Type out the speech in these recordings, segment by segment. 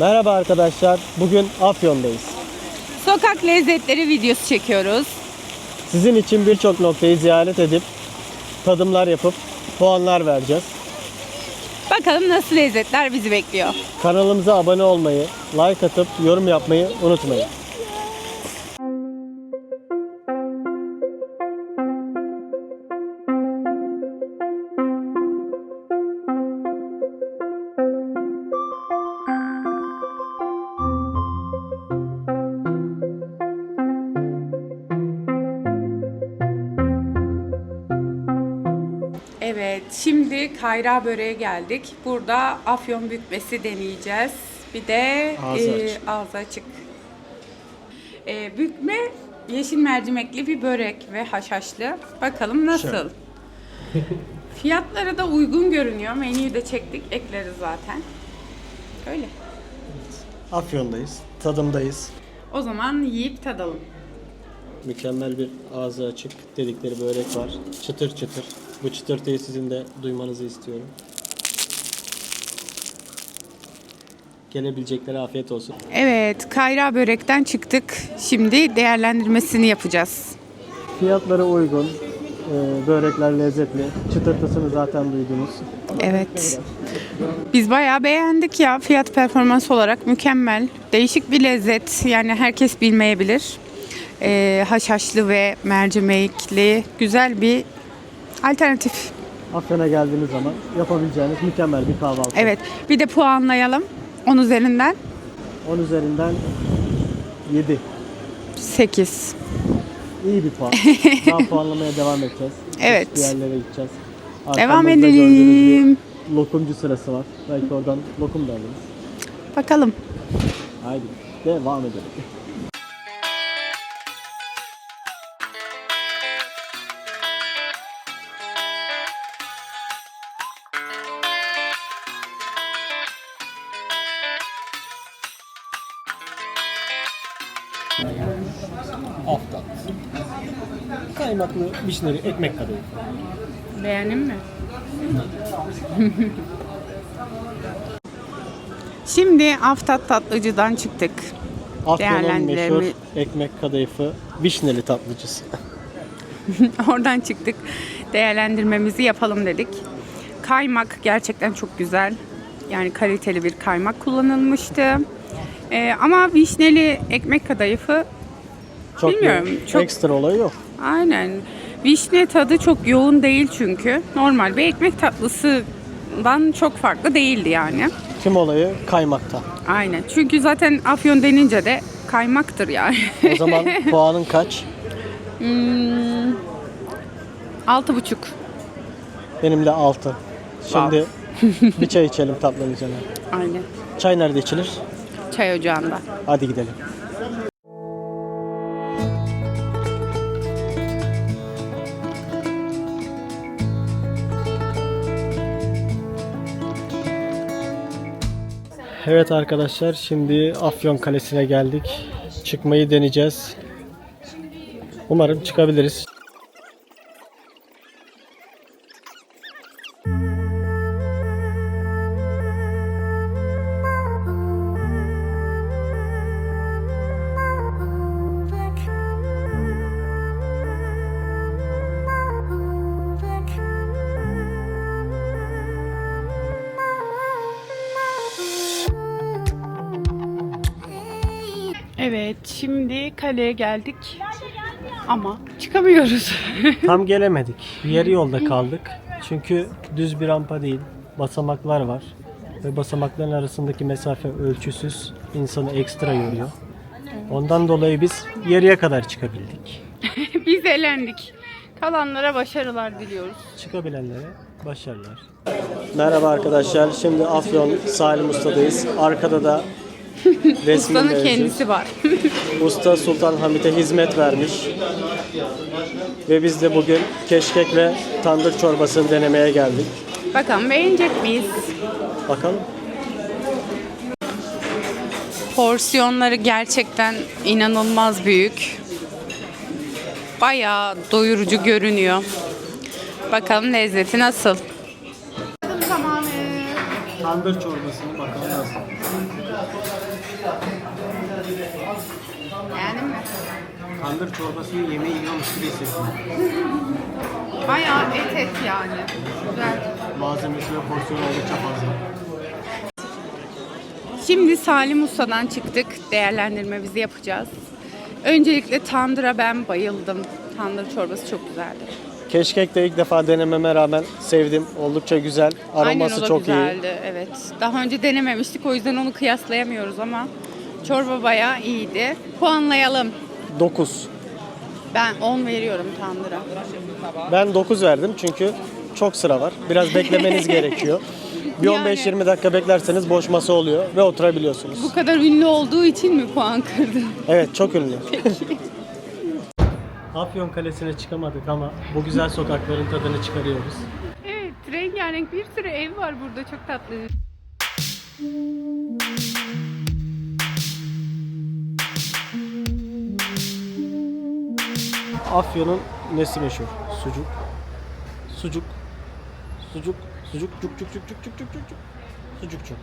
Merhaba arkadaşlar. Bugün Afyon'dayız. Sokak lezzetleri videosu çekiyoruz. Sizin için birçok noktayı ziyaret edip tadımlar yapıp puanlar vereceğiz. Bakalım nasıl lezzetler bizi bekliyor. Kanalımıza abone olmayı, like atıp yorum yapmayı unutmayın. Şimdi Kayra böreğe geldik. Burada afyon bükmesi deneyeceğiz. Bir de Ağzı e, açık. ağzı açık. E, bükme yeşil mercimekli bir börek ve haşhaşlı. Bakalım nasıl? Fiyatları da uygun görünüyor. Menüyü de çektik, ekleriz zaten. Öyle. Afyon'dayız. Tadımdayız. O zaman yiyip tadalım. Mükemmel bir ağzı açık dedikleri börek var. Çıtır çıtır. Bu çıtırtıyı sizin de duymanızı istiyorum. Gelebileceklere afiyet olsun. Evet, Kayra börekten çıktık. Şimdi değerlendirmesini yapacağız. Fiyatları uygun. Ee, börekler lezzetli. Çıtırtısını zaten duydunuz. Evet. Biz bayağı beğendik ya. Fiyat performans olarak mükemmel. Değişik bir lezzet. Yani herkes bilmeyebilir. Ee, haşhaşlı ve mercimekli güzel bir alternatif. Afyon'a geldiğiniz zaman yapabileceğiniz mükemmel bir kahvaltı. Evet. Bir de puanlayalım. 10 üzerinden 10 üzerinden 7. 8. İyi bir puan. Daha puanlamaya devam edeceğiz. Evet. Çeşitli yerlere gideceğiz. Devam edelim. bir Lokumcu sırası var. Belki oradan lokum da alırız. Bakalım. Haydi devam edelim. Aftan. Kaymaklı vişneli ekmek kadayıf. Beğendin mi? Şimdi Aftat Tatlıcı'dan çıktık. Afyon'un Değerlendirelim. meşhur ekmek kadayıfı vişneli tatlıcısı. Oradan çıktık. Değerlendirmemizi yapalım dedik. Kaymak gerçekten çok güzel. Yani kaliteli bir kaymak kullanılmıştı. Ee, ama vişneli ekmek kadayıfı Çok Bilmiyorum, bir çok- ekstra olayı yok. aynen. Vişne tadı çok yoğun değil çünkü. Normal bir ekmek tatlısından çok farklı değildi yani. Tüm olayı kaymakta. Aynen. Çünkü zaten afyon denince de kaymaktır yani. O zaman puanın kaç? Hmm, Altı buçuk. Benim de 6. Şimdi bir çay içelim tatlının üzerine. Aynen. Çay nerede içilir? Çay ocağında. Hadi gidelim. Evet arkadaşlar şimdi Afyon Kalesi'ne geldik. Çıkmayı deneyeceğiz. Umarım çıkabiliriz. Evet, şimdi kaleye geldik. Ama çıkamıyoruz. Tam gelemedik. Yarı yolda kaldık. Çünkü düz bir rampa değil. Basamaklar var. Ve basamakların arasındaki mesafe ölçüsüz. insanı ekstra yoruyor. Ondan dolayı biz yarıya kadar çıkabildik. Biz elendik. Kalanlara başarılar diliyoruz. Çıkabilenlere başarılar. Merhaba arkadaşlar. Şimdi Afyon Salim Usta'dayız. Arkada da resmi Ustanın mevcut. kendisi var. Usta Sultan Hamit'e hizmet vermiş. Ve biz de bugün keşkek ve tandır çorbasını denemeye geldik. Bakalım beğenecek miyiz? Bakalım. Porsiyonları gerçekten inanılmaz büyük. Bayağı doyurucu görünüyor. Bakalım lezzeti nasıl? tandır çorbasını bakalım nasıl. Beğendin mi? Tandır çorbasını yemeği yiyormuş gibi hissettim. Bayağı et et yani. Güzel. Malzemesi ve porsiyonu oldukça fazla. Şimdi Salim Usta'dan çıktık. Değerlendirmemizi yapacağız. Öncelikle tandıra ben bayıldım. Tandır çorbası çok güzeldi. Keşkek de ilk defa denememe rağmen sevdim. Oldukça güzel. Aynen Aroması o da çok güzeldi. Evet. Daha önce denememiştik o yüzden onu kıyaslayamıyoruz ama çorba bayağı iyiydi. Puanlayalım. iyi. 9. Ben 10 veriyorum tandıra. Ben 9 verdim çünkü çok sıra var. Biraz beklemeniz gerekiyor. Bir Yani- 15-20 dakika beklerseniz boş masa oluyor ve oturabiliyorsunuz. Bu kadar ünlü olduğu için mi puan kırdın? Evet çok ünlü. Afyon Kalesi'ne çıkamadık ama bu güzel sokakların tadını çıkarıyoruz. Evet, rengarenk bir sürü ev var burada. Çok tatlı. Afyon'un nesi meşhur? Sucuk. Sucuk. Sucuk. Sucuk. Cuk cuk cuk cuk cuk cuk cuk cuk.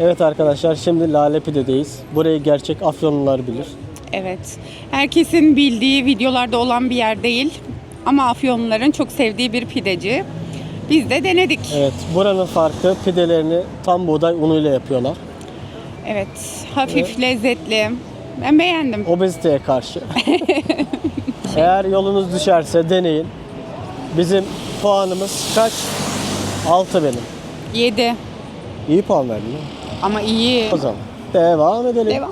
Evet arkadaşlar şimdi Lale Pide'deyiz. Burayı gerçek Afyonlular bilir. Evet. Herkesin bildiği videolarda olan bir yer değil. Ama Afyonluların çok sevdiği bir pideci. Biz de denedik. Evet buranın farkı pidelerini tam buğday unuyla yapıyorlar. Evet. Hafif lezzetli. Ben beğendim. Obeziteye karşı. Eğer yolunuz düşerse deneyin. Bizim puanımız kaç? 6 benim. 7. İyi puan verdin? Ama iyi. O zaman devam edelim. Devam.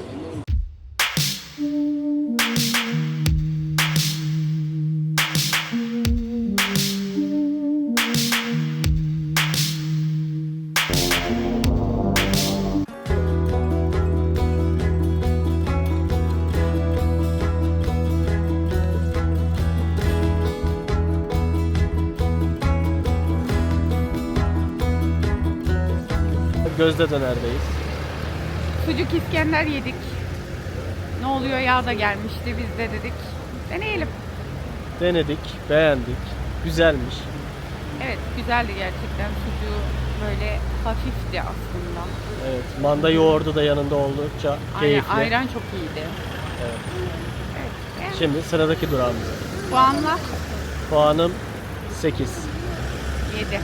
Gözde dönerdeyiz. Sucuk İskender yedik. Ne oluyor yağ da gelmişti. Biz de dedik. Deneyelim. Denedik, beğendik. Güzelmiş. Evet güzeldi gerçekten. Sucuğu böyle hafifti aslında. Evet, manda yoğurdu da yanında oldukça Aynen, keyifli. ayran çok iyiydi. Evet. Evet. beğendim. Şimdi sıradaki durağımız. Puanla Puanım 8. 7.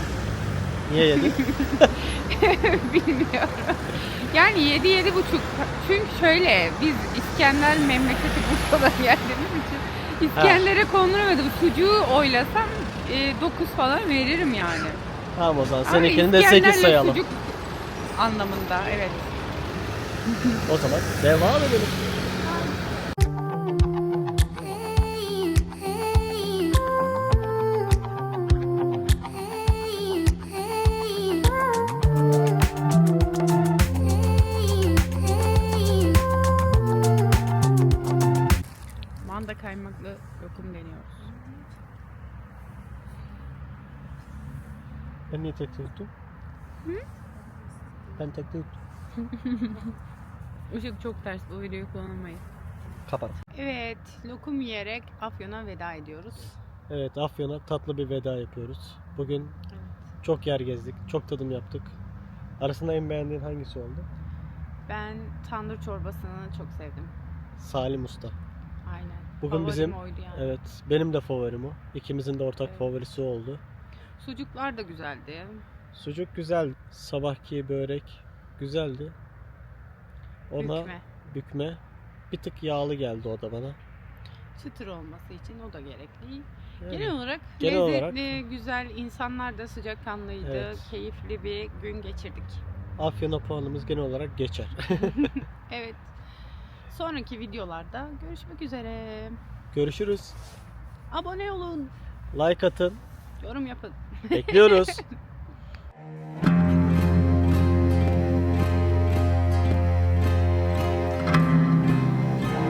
Niye yedik? Bilmiyorum. Yani 7 yedi buçuk. Çünkü şöyle biz İskender memleketi Bursa'da geldiğimiz için İskender'e konduramadım. Sucuğu oylasam 9 falan veririm yani. tamam o zaman Ama seninkini de İskender'le 8 sayalım. Sucuk anlamında evet. O zaman devam edelim. Manda kaymaklı lokum deniyoruz. Ben niye tek tuttum? Ben tek tuttum. Işık çok ters bu videoyu kullanamayız. Kapat. Evet lokum yiyerek Afyon'a veda ediyoruz. Evet Afyon'a tatlı bir veda yapıyoruz. Bugün çok yer gezdik, çok tadım yaptık. Arasında en beğendiğin hangisi oldu? Ben tandır çorbasını çok sevdim. Salim Usta. Aynen. Bugün Favorim bizim oydu yani. evet benim de favorim o. İkimizin de ortak Evet. favorisi oldu. Sucuklar da güzeldi. Sucuk güzel. Sabahki börek güzeldi. Ona Bükme. bükme. Bir tık yağlı geldi o da bana. Çıtır olması için o da gerekli. Yani Genel olarak genel lezzetli, güzel, insanlar da sıcakkanlıydı. Evet. Keyifli bir gün geçirdik. Afyon'a puanımız genel olarak geçer. Evet. Sonraki videolarda görüşmek üzere. Görüşürüz. Abone olun, Like atın. yorum yapın. Bekliyoruz.